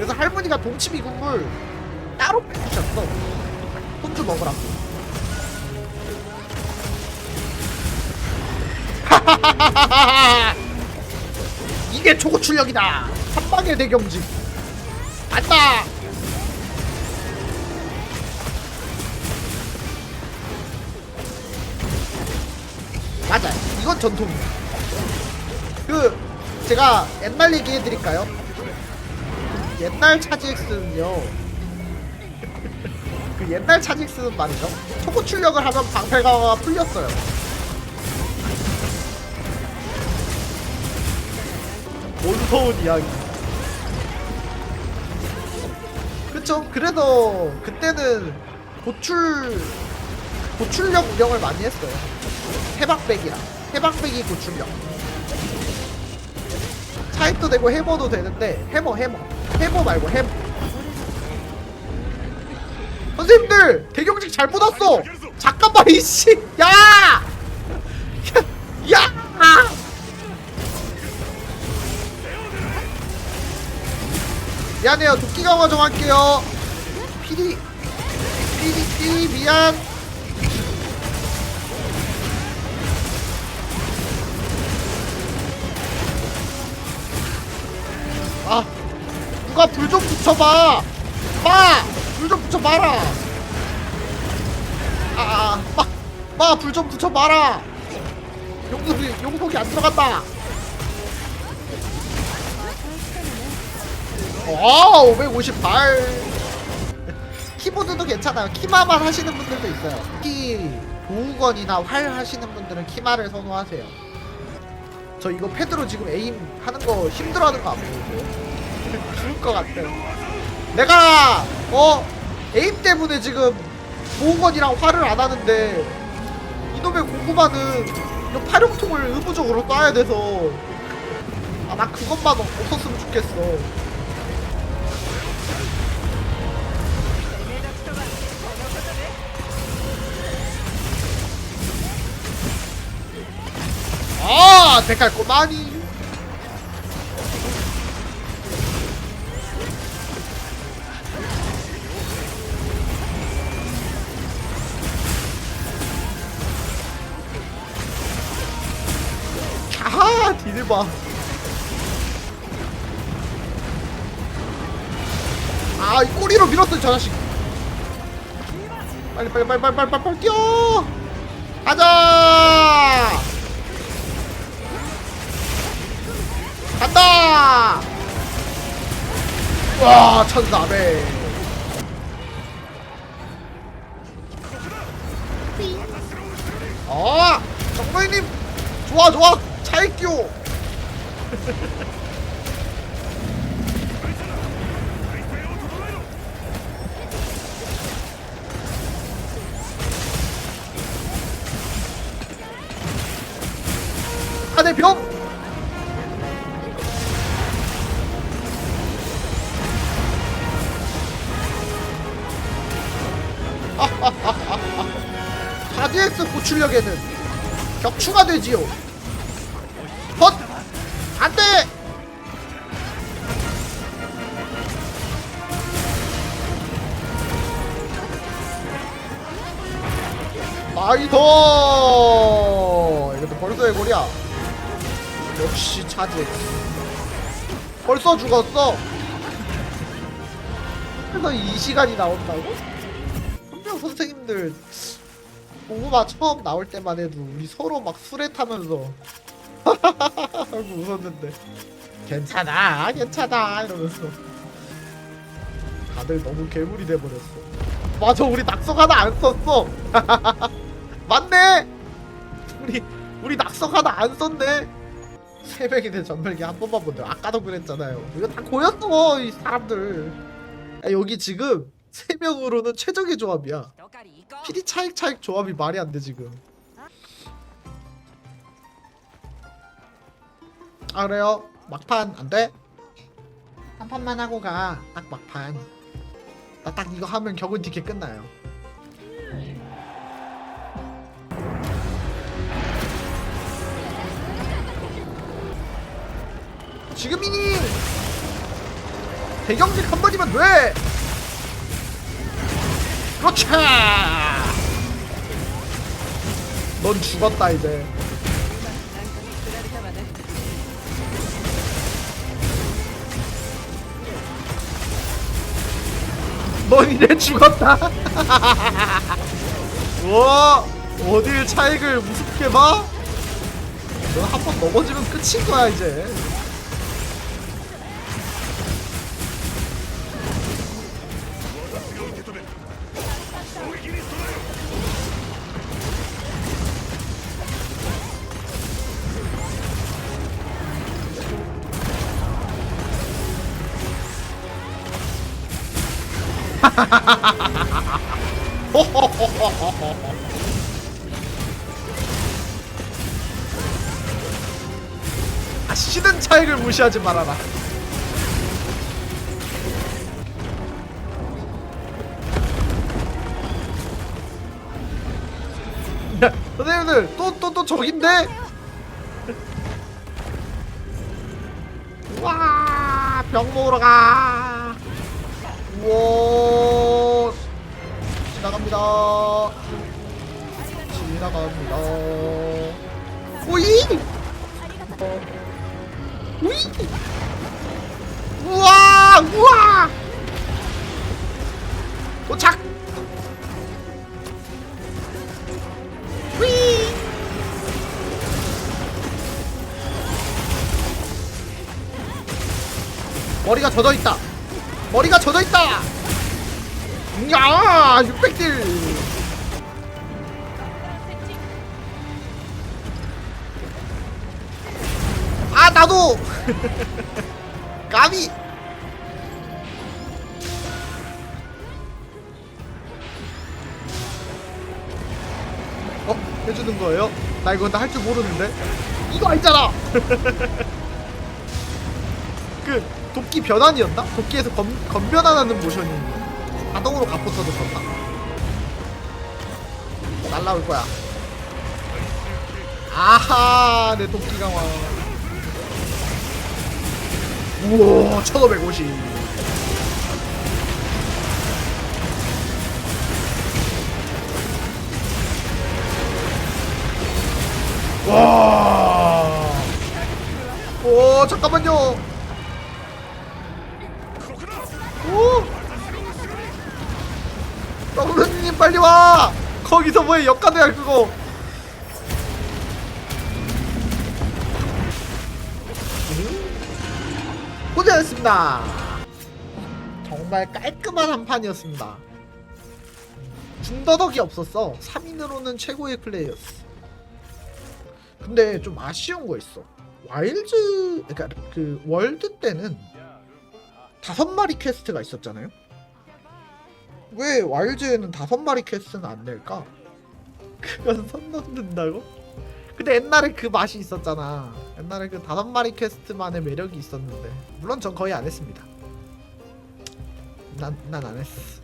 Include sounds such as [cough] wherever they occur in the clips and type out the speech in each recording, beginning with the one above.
그래서 할머니가 동치미 국물 따로 빼주셨어. 손주 먹으라고. [laughs] 이게 초고 출력이다. 한방의 대경지 간다! 맞아요. 이건 전통이에요. 그 제가 옛날 얘기 해드릴까요? 옛날 차지엑스는요. 그 옛날 차지엑스는 말이죠. 초고 출력을 하면 방패가가 풀렸어요. 온서운 이야기. 그쵸? 그래도 그때는 고출 고출력 운영을 많이 했어요. 해방백이랑 해방백이 고출력. 차입도 되고 해머도 되는데 해머 해머 해머 말고 해머 선생님들 대경직 잘못 왔어 잠깐만 이씨 야! 야! 야! 미안해요 도끼 강화 좀 할게요 피리 피리 피리 미안 누가 불 좀 붙여봐 마 불 좀 붙여봐라 아 마 마 불 좀 붙여봐라 용속이 용속이 안 들어간다 와 558. 키보드도 괜찮아요. 키마만 하시는 분들도 있어요. 특히 보우건이나 활 하시는 분들은 키마를 선호하세요. 저 이거 패드로 지금 에임 하는 거 힘들어하는 거 안 보이세요? [laughs] 죽을 것 같아요. 내가 어 에임 때문에 지금 보우건이랑 활을 안 하는데 이놈의 고구마는 이런 파룡통을 의무적으로 쏴야 돼서 아 나 그것만 없었으면 좋겠어. 아, 데칼코마니. 봐. 아, 이 꼬리로 밀었어, 저 자식. 빨리, 빨리, 빨리, 빨리, 빨리, 빨리, 빨리 뛰어. 가자. 간다! 와, 1400. 아, 정모님 좋아, 좋아. 차이끼오. 안에 병! 하드엑스 고출력에는 격추가 되지요. 나이더! 이것도 벌써 해골이야. 역시 차지. 벌써 죽었어. 그래서 이 시간이 나온다고? 분명 선생님들 고구마 처음 나올 때만 해도 우리 서로 막 술에 타면서 [laughs] 하고 웃었는데 괜찮아 괜찮아 이러면서 다들 너무 괴물이 돼버렸어 맞아 우리 낙석 하나 안 썼어 [laughs] 맞네 우리 우리 낙석 하나 안 썼네 새벽이 된 전멸기 한 번만 본대 아까도 그랬잖아요 이거 다 고였어 이 사람들 야, 여기 지금 세 명으로는 최적의 조합이야 피디 차익 차익 조합이 말이 안 돼 지금. 아 그래요? 막판 안 돼? 한 판만 하고 가. 딱 막판. 나 딱 이거 하면 격은 티켓 끝나요. 지금이니! 대경직 한 번이면 돼! 그렇지! 넌 죽었다 이제. 넌 이제 죽었다. [laughs] 우와 어딜 차익을 우습게 봐? 넌 한 번 넘어지면 끝인 거야 이제 아, 시든 차익을 무시하지 말아라. 선생님들 또 또 또 저긴데? 와, 병 먹으러 가. 우와, 지나갑니다. 지나갑니다. 오이! 우이! 젖어 있다. 머리가 젖어 있다. 야, 600딜. 아, 나도. [laughs] 까비. 어, 해주는 거예요? 나 이거 할줄 모르는데. 이거 알잖아. [laughs] 그 도끼 변환이었나? 도끼에서 검, 검변환하는 모션이 자동으로 갑포 터졌었나? 날라올 거야. 아하, 내 도끼 강화. 우와, 1550. 와. 오, 잠깐만요. 와! 거기서 뭐해? 역가도야 그거. 고생하셨습니다. 정말 깔끔한 한 판이었습니다. 중더덕이 없었어. 3인으로는 최고의 플레이였어. 근데 좀 아쉬운 거 있어. 와일즈 그러니까 그 월드 때는 다섯 마리 퀘스트가 있었잖아요. 왜 와일즈에는 다섯 마리 퀘스트는 안 낼까? [laughs] 그건 선 넘는다고? 근데 옛날에 그 맛이 있었잖아. 옛날에 그 다섯 마리 퀘스트만의 매력이 있었는데 물론 전 거의 안 했습니다. 난 난 안 했어.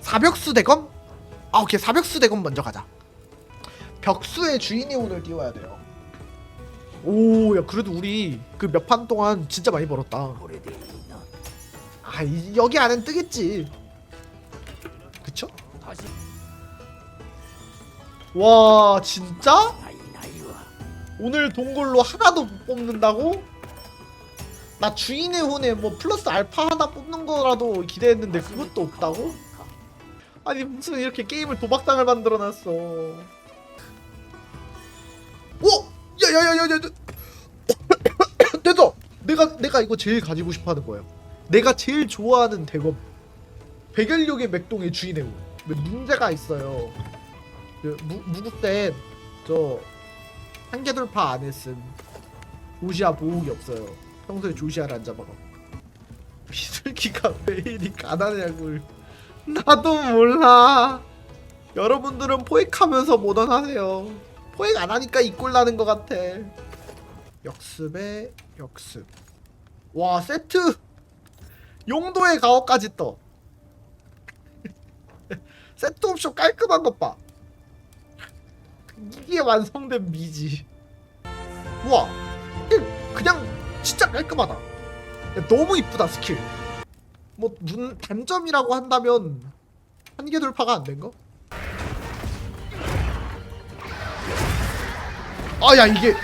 사벽수 대검? 아 오케이 사벽수 대검 먼저 가자. 벽수의 주인이 오늘 띄워야 돼요. 오, 야 그래도 우리 그 몇 판 동안 진짜 많이 벌었다. 아, 이, 여기 안엔 뜨겠지. 그쵸? 와, 진짜? 오늘 동굴로 하나도 못 뽑는다고? 나 주인의 혼에 뭐 플러스 알파 하나 뽑는 거라도 기대했는데 그것도 없다고? 아니 무슨 이렇게 게임을 도박당을 만들어놨어. 오! 야야야야야! [coughs] 됐어! 내가 내가 이거 제일 가지고 싶어하는 거예요. 내가 제일 좋아하는 대검. 백연력의 맥동의 주인의 운. 근데 문제가 있어요. 그 무, 무국된 저 한계 돌파 안 했음. 조시아 보호기 없어요. 평소에 조시아를 안 잡아가. 비둘기가 [laughs] 왜 이리 가난하냐고. 나도 몰라. 여러분들은 포획하면서 모던하세요. 포획 안 하니까 이꼴 나는 것 같아. 역습에 역습. 와 세트 용도의 가오까지 떠. [laughs] 세트 옵션 깔끔한 것 봐. 이게 완성된 미지. 우와, 그냥 진짜 깔끔하다. 야, 너무 이쁘다 스킬 뭐 눈 단점이라고 한다면 한계 돌파가 안 된 거? 아야 이게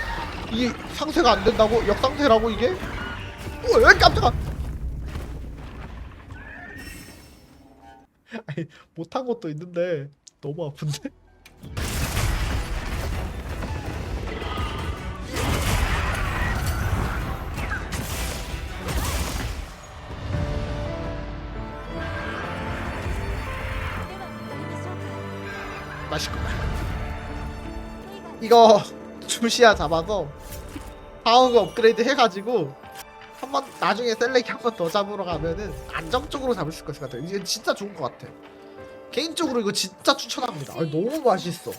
이게 상세가 안 된다고 역상세라고 이게? 왜 깜짝아 못한 것도 있는데 너무 아픈데? 맛있구만 이거 주시야 잡아서 다음 업그레이드 해가지고 한 번 나중에 셀렉이 한 번 더 잡으러 가면은 안정적으로 잡을 수 있을 것 같아요. 이게 진짜 좋은 것 같아. 개인적으로 이거 진짜 추천합니다. 아니, 너무 맛있어